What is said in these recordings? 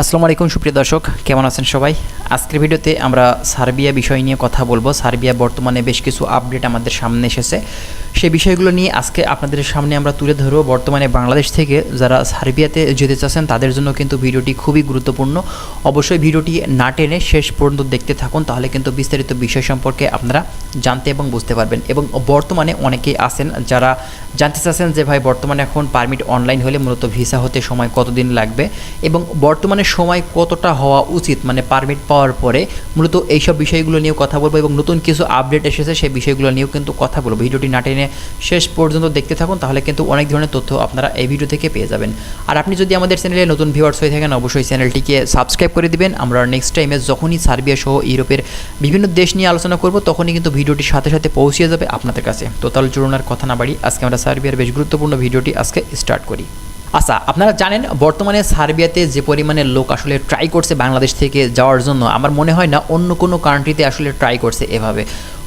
আসসালামু আলাইকুম, সুপ্রিয় দর্শক, কেমন আছেন সবাই? আজকের ভিডিওতে আমরা সার্বিয়া বিষয় নিয়ে কথা বলব। সার্বিয়া বর্তমানে বেশ কিছু আপডেট আমাদের সামনে এসেছে। সেই বিষয়গুলো নিয়ে আজকে আপনাদের সামনে আমরা তুলে ধরবো। বর্তমানে বাংলাদেশ থেকে যারা সার্বিয়াতে যেতে চাচ্ছেন, তাদের জন্য কিন্তু ভিডিওটি খুবই গুরুত্বপূর্ণ। অবশ্যই ভিডিওটি না টেনে শেষ পর্যন্ত দেখতে থাকুন, তাহলে কিন্তু বিস্তারিত বিষয় সম্পর্কে আপনারা জানতে এবং বুঝতে পারবেন। এবং বর্তমানে অনেকেই আছেন যারা জানতে চাচ্ছেন যে, ভাই, বর্তমানে এখন পারমিট অনলাইন হলে মূলত ভিসা হতে সময় কতদিন লাগবে? এবং বর্তমানে সময় কতটা হওয়া উচিত মানে পারমিট পাওয়ার পরে মূলত এইসব বিষয়গুলো নিয়েও কথা বলব এবং নতুন কিছু আপডেট এসেছে সেই বিষয়গুলো নিয়েও কিন্তু কথা বলব। ভিডিওটি না টেনে শেষ পর্যন্ত দেখতে থাকুন, তাহলে কিন্তু অনেক ধরনের তথ্য আপনারা এই ভিডিও থেকে পেয়ে যাবেন। আর আপনি যদি আমাদের চ্যানেলে নতুন ভিউয়ার্স হয়ে থাকেন, অবশ্যই চ্যানেলটিকে সাবস্ক্রাইব করে দিবেন। আমরা নেক্সট টাইমে যখনই সার্বিয়া সহ ইউরোপের বিভিন্ন দেশ নিয়ে আলোচনা করব, তখনই কিন্তু ভিডিওটির সাথে সাথে পৌঁছে যাবে আপনাদের কাছে। তো তাহলে চলুন কথা না বাড়ি আজকে আমরা সার্বিয়ার বেশ গুরুত্বপূর্ণ ভিডিওটি আজকে স্টার্ট করি। আচ্ছা আপনারা জানেন বর্তমানে সার্বিয়াতে যে পরিমাণে লোক আসলে ট্রাই করছে বাংলাদেশ থেকে যাওয়ার জন্য, আমার মনে হয় না অন্য কোনো কান্ট্রিতে আসলে ট্রাই করছে এভাবে।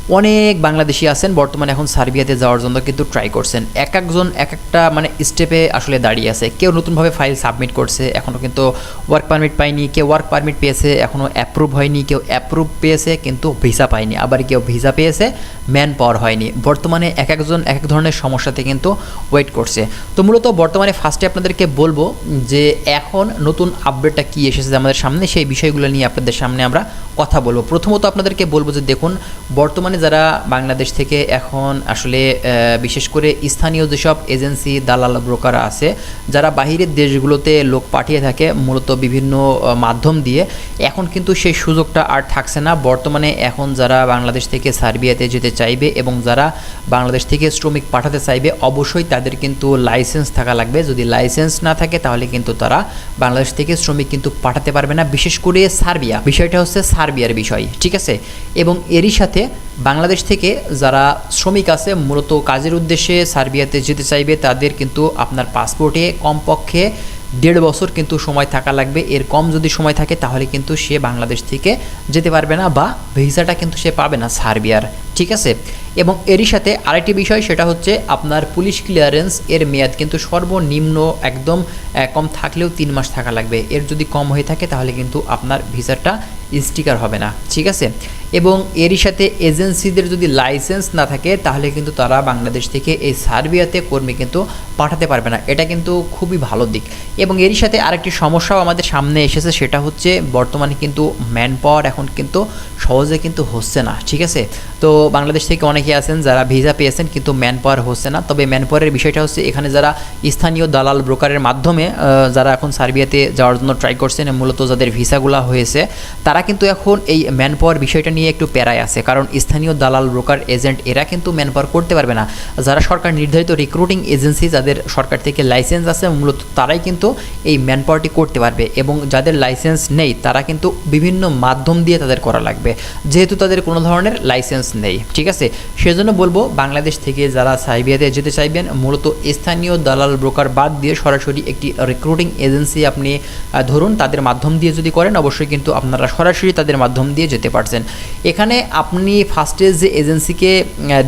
অনেক বাংলাদেশি আছেন, বর্তমানে এখন সার্বিয়াতে যাওয়ার জন্য কিন্তু ট্রাই করছেন। এক একজন, এক একটা মানে স্টেপে আসলে দাঁড়িয়ে আছে। কেউ নতুনভাবে ফাইল সাবমিট করছে এখনও কিন্তু ওয়ার্ক পারমিট পায়নি। কেউ ওয়ার্ক পারমিট পেয়েছে এখনও অ্যাপ্রুভ হয়নি। কেউ অ্যাপ্রুভ পেয়েছে, কিন্তু ভিসা পায়নি। আবার কেউ ভিসা পেয়েছে ম্যান পাওয়ার হয়নি। বর্তমানে এক একজন, এক এক ধরনের সমস্যাতে কিন্তু ওয়েট করছে। তো মূলত বর্তমানে ফার্স্টে আপনাদেরকে বলব যে, এখন নতুন আপডেটটা কী এসেছে আমাদের সামনে, সেই বিষয়গুলো নিয়ে আপনাদের সামনে আমরা কথা বলব। প্রথমত আপনাদেরকে বলব যে, দেখুন, বর্তমানে যারা বাংলাদেশ থেকে এখন আসলে বিশেষ করে স্থানীয় যেসব এজেন্সি, দালাল ব্রোকার আছে, যারা বাহিরের দেশগুলোতে লোক পাঠিয়ে থাকে, মূলত বিভিন্ন মাধ্যম দিয়ে, এখন কিন্তু সেই সুযোগটা আর থাকছে না। বর্তমানে এখন যারা বাংলাদেশ থেকে সার্বিয়াতে যেতে চাইবে এবং যারা বাংলাদেশ থেকে শ্রমিক পাঠাতে চাইবে, অবশ্যই তাদের কিন্তু লাইসেন্স থাকা লাগবে। যদি লাইসেন্স না থাকে, তাহলে কিন্তু তারা বাংলাদেশ থেকে শ্রমিক কিন্তু পাঠাতে পারবে না, বিশেষ করে সার্বিয়া। বিষয়টা হচ্ছে সার্বিয়ার বিষয়, ঠিক আছে? এবং এরই সাথে বাংলাদেশ থেকে যারা শ্রমিক আছে, মূলত কাজের উদ্দেশ্যে সার্বিয়াতে যেতে চাইবে, তাদের কিন্তু আপনার পাসপোর্টে কমপক্ষে দেড় বছর কিন্তু সময় থাকা লাগবে। এর কম যদি সময় থাকে, তাহলে কিন্তু সে বাংলাদেশ থেকে যেতে পারবে না বা ভিসাটা কিন্তু সে পাবে না সার্বিয়ার। ঠিক আছে? এবং এরই সাথে আরেকটি বিষয়, সেটা হচ্ছে আপনার পুলিশ ক্লিয়ারেন্স এর মেয়াদ কিন্তু সর্বনিম্ন একদম কম থাকলেও তিন মাস থাকা লাগবে। এর যদি কম হয়ে থাকে, তাহলে কিন্তু আপনার ভিসাটা স্টিকার হবে না। ঠিক আছে? এবং এরই সাথে এজেন্সিদের যদি লাইসেন্স না থাকে, তাহলে কিন্তু তারা বাংলাদেশ থেকে এই সার্বিয়াতে কর্মী কিন্তু পাঠাতে পারবে না। এটা কিন্তু খুবই ভালো দিক। এবং এরই সাথে আরেকটি সমস্যাও আমাদের সামনে এসেছে, সেটা হচ্ছে বর্তমানে কিন্তু ম্যান পাওয়ার এখন কিন্তু সহজে কিন্তু হচ্ছে না, ঠিক আছে? তো বাংলাদেশ থেকে অনেকে আছেন যারা ভিসা পেয়েছেন, কিন্তু ম্যান পাওয়ার হচ্ছে না। তবে ম্যান পাওয়ারের বিষয়টা হচ্ছে, এখানে যারা স্থানীয় দালাল ব্রোকারের মাধ্যমে যারা এখন সার্বিয়াতে যাওয়ার জন্য ট্রাই করছেন, মূলত যাদের ভিসাগুলো হয়েছে, তারা কিন্তু এখন এই ম্যান পাওয়ার বিষয়টা নিয়ে একটু প্যারায় আছে। কারণ স্থানীয় দালাল, ব্রোকার, এজেন্ট এরা কিন্তু ম্যান পাওয়ার করতে পারবে না। যারা সরকার নির্ধারিত রিক্রুটিং এজেন্সি যাদের সরকার থেকে লাইসেন্স আছে, মূলত তারাই কিন্তু এই ম্যান পাওয়ারটি করতে পারবে এবং যাদের লাইসেন্স নেই, তারা কিন্তু বিভিন্ন মাধ্যম দিয়ে তাদের করা লাগবে। যেহেতু তাদের কোনো ধরনের লাইসেন্স নেই, ঠিক আছে? সেজন্য বলব, বাংলাদেশ থেকে যারা সাইবিয়াতে যেতে চাইবেন, মূলত স্থানীয় দালাল, ব্রোকার বাদ দিয়ে সরাসরি একটি রিক্রুটিং এজেন্সি আপনি ধরুন, তাদের মাধ্যম দিয়ে যদি করেন, অবশ্যই কিন্তু আপনারা সরাসরি তাদের মাধ্যম দিয়ে যেতে পারছেন। এখানে আপনি ফার্স্টে যে এজেন্সিকে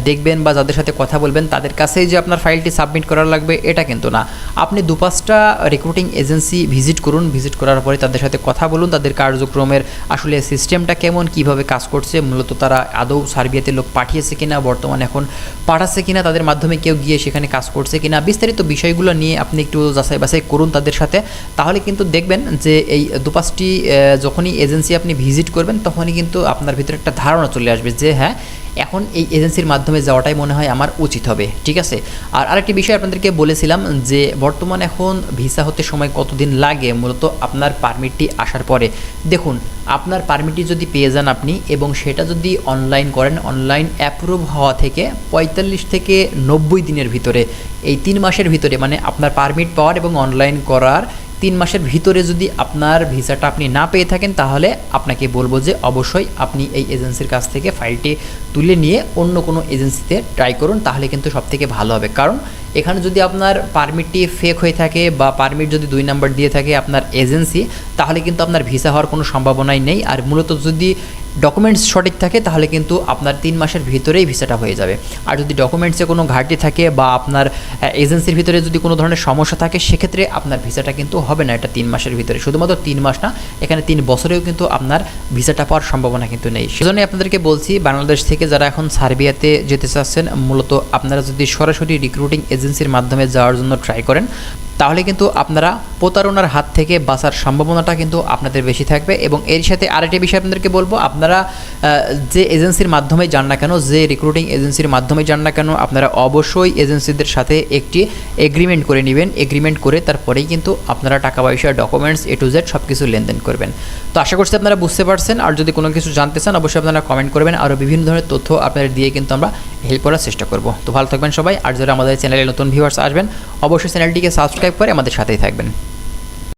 দেখবেন বা যাদের সাথে কথা বলবেন, তাদের কাছেই যে আপনার ফাইলটি সাবমিট করা লাগবে, এটা কিন্তু না। আপনি দু পাঁচটা রিক্রুটিং এজেন্সি ভিজিট করুন। ভিজিট করার পরে তাদের সাথে কথা বলুন, তাদের কার্যক্রমের আসলে সিস্টেমটা কেমন, কীভাবে কাজ করছে, মূলত তারা আদৌ সার্বিয়াতে লোক পাঠিয়েছে কিনা, বর্তমানে এখন পাঠাচ্ছে কিনা, তাদের মাধ্যমে কেউ গিয়ে সেখানে কাজ করছে কিনা, বিস্তারিত বিষয়গুলো নিয়ে আপনি একটু যাচাই বাছাই করুন তাদের সাথে। তাহলে কিন্তু দেখবেন যে এই দু পাঁচটি যখনই এজেন্সি আপনি ভিজিট করবেন, তখনই কিন্তু আপনার ভিতরে একটা ধারণা চলে আসবে যে হ্যাঁ এখন এই এজেন্সির মাধ্যমে যাওয়াটাই মনে হয় আমার উচিত হবে, ঠিক আছে? আর আরেকটি বিষয় আপনাদেরকে বলেছিলাম যে বর্তমান এখন ভিসা হতে সময় কতদিন লাগে, মূলত আপনার পারমিটটি আসার পরে। দেখুন, আপনার পারমিটটি যদি পেয়ে যান আপনি এবং সেটা যদি অনলাইন করেন, অনলাইন অ্যাপ্রুভ হওয়া থেকে পঁয়তাল্লিশ থেকে নব্বই দিনের ভিতরে, এই তিন মাসের ভিতরে মানে আপনার পারমিট পাওয়ার এবং অনলাইন করার তিন মাসের ভিতরে যদি আপনার ভিসাটা আপনি না পেয়ে থাকেন, তাহলে আপনাকে বলব যে অবশ্যই আপনি এই এজেন্সির কাছ থেকে ফাইলটি তুলে নিয়ে অন্য কোনো এজেন্সিতে ট্রাই করুন, তাহলে কিন্তু সব থেকে ভালো হবে। কারণ এখানে যদি আপনার পারমিটটি ফেক হয়ে থাকে বা পারমিট যদি দুই নাম্বার দিয়ে থাকে আপনার এজেন্সি, তাহলে কিন্তু আপনার ভিসা হওয়ার কোনো সম্ভাবনাই নেই। আর মূলত যদি ডকুমেন্টস সঠিক থাকে, তাহলে কিন্তু আপনার তিন মাসের ভিতরেই ভিসাটা হয়ে যাবে। আর যদি ডকুমেন্টসে কোনো ঘাটতি থাকে বা আপনার এজেন্সির ভিতরে যদি কোনো ধরনের সমস্যা থাকে, সেক্ষেত্রে আপনার ভিসাটা কিন্তু হবে না এটা তিন মাসের ভিতরে। শুধুমাত্র তিন মাস না, এখানে তিন বছরেও কিন্তু আপনার ভিসাটা পাওয়ার সম্ভাবনা কিন্তু নেই। সেজন্যই আপনাদেরকে বলছি, বাংলাদেশ থেকে যারা এখন সার্বিয়াতে যেতে চাচ্ছেন, মূলত আপনারা যদি সরাসরি রিক্রুটিং এজেন্সির মাধ্যমে যাওয়ার জন্য ট্রাই করেন তাহলে কিন্তু আপনারা প্রতারণার হাত থেকে বাঁচার সম্ভাবনাটা কিন্তু আপনাদের বেশি থাকবে এবং এর সাথে আরেকটি বিষয় আপনাদেরকে বলব, আপনারা যে এজেন্সির মাধ্যমে যান না কেন, যে রিক্রুটিং এজেন্সির মাধ্যমে যান না কেন, আপনারা অবশ্যই এজেন্সিদের সাথে একটি এগ্রিমেন্ট করে নেবেন এগ্রিমেন্ট করে তারপরেই কিন্তু আপনারা টাকা, পয়সা ডকুমেন্টস এ টু জেড সব কিছু লেনদেন করবেন। তো আশা করছি আপনারা বুঝতে পারছেন, আর যদি কোনো কিছু জানতে চান, অবশ্যই আপনারা কমেন্ট করবেন, আরও বিভিন্ন ধরনের তথ্য আপনাদের দিয়ে কিন্তু আমরা হেল্প করার চেষ্টা করব। তো ভালো থাকবেন সবাই, আর যারা আমাদের চ্যানেলে নতুন ভিউয়ার্স আসবেন, অবশ্যই চ্যানেলটিকে সাবস্ক্রাইব করে আমাদের সাথেই থাকবেন।